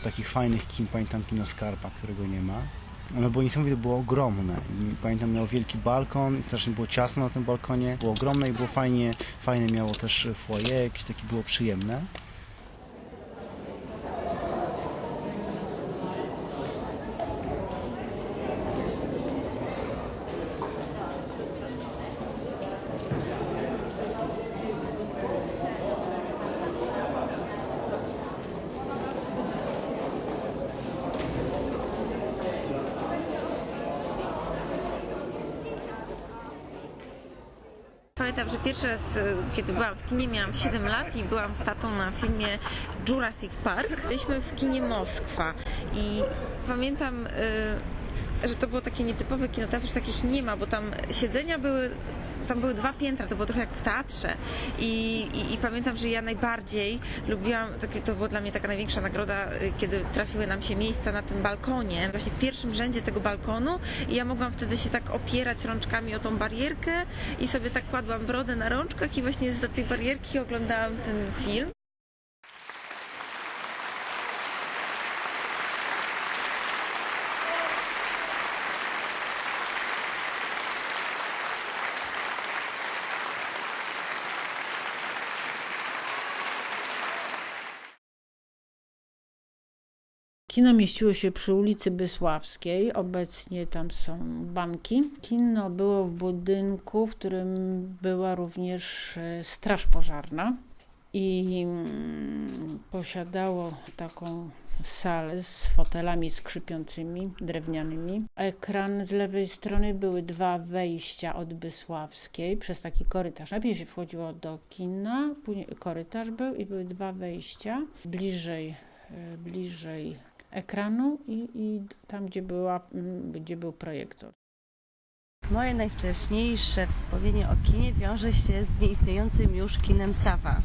takich fajnych kin, pamiętam kino Skarpa, którego nie ma. No bo niesamowite było ogromne. Pamiętam miało wielki balkon i strasznie było ciasno na tym balkonie. Było ogromne i było fajnie, fajne miało też foyer, jakieś takie było przyjemne. Pamiętam, że pierwszy raz, e, kiedy byłam w kinie, miałam 7 lat i byłam z tatą na filmie Jurassic Park. Byliśmy w kinie Moskwa i pamiętam, e, że to było takie nietypowe kino, teraz już takich nie ma, bo tam siedzenia były, tam były dwa piętra, to było trochę jak w teatrze i, i, i pamiętam, że ja najbardziej lubiłam, takie, to była dla mnie taka największa nagroda, e, kiedy trafiły nam się miejsca na tym balkonie, właśnie w pierwszym rzędzie tego balkonu i ja mogłam wtedy się tak opierać rączkami o tą barierkę i sobie tak kładłam brodę na rączkach i właśnie za tej barierki oglądałam ten film. Kino mieściło się przy ulicy Bysławskiej, obecnie tam są banki. Kino było w budynku, w którym była również e, straż pożarna i mm, posiadało taką salę z fotelami skrzypiącymi, drewnianymi. Ekran z lewej strony były dwa wejścia od Bysławskiej przez taki korytarz. Najpierw się wchodziło do kina, później korytarz był i były dwa wejścia. Bliżej, e, bliżej ekranu i, i tam, gdzie, była, mm, gdzie był projektor. Moje najwcześniejsze wspomnienie o kinie wiąże się z nieistniejącym już kinem Sawa,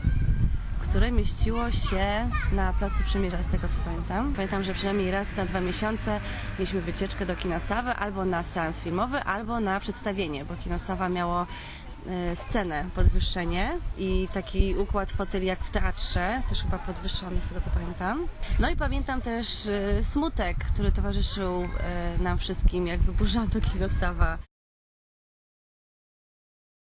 które mieściło się na Placu Przymierza, z tego co pamiętam. Pamiętam, że przynajmniej raz na dwa miesiące mieliśmy wycieczkę do kina Sawy albo na seans filmowy, albo na przedstawienie, bo kino Sawa miało scenę, podwyższenie i taki układ foteli jak w teatrze, też chyba podwyższony z tego co pamiętam. No i pamiętam też e, smutek, który towarzyszył e, nam wszystkim, jak wyburzano kino Sawa.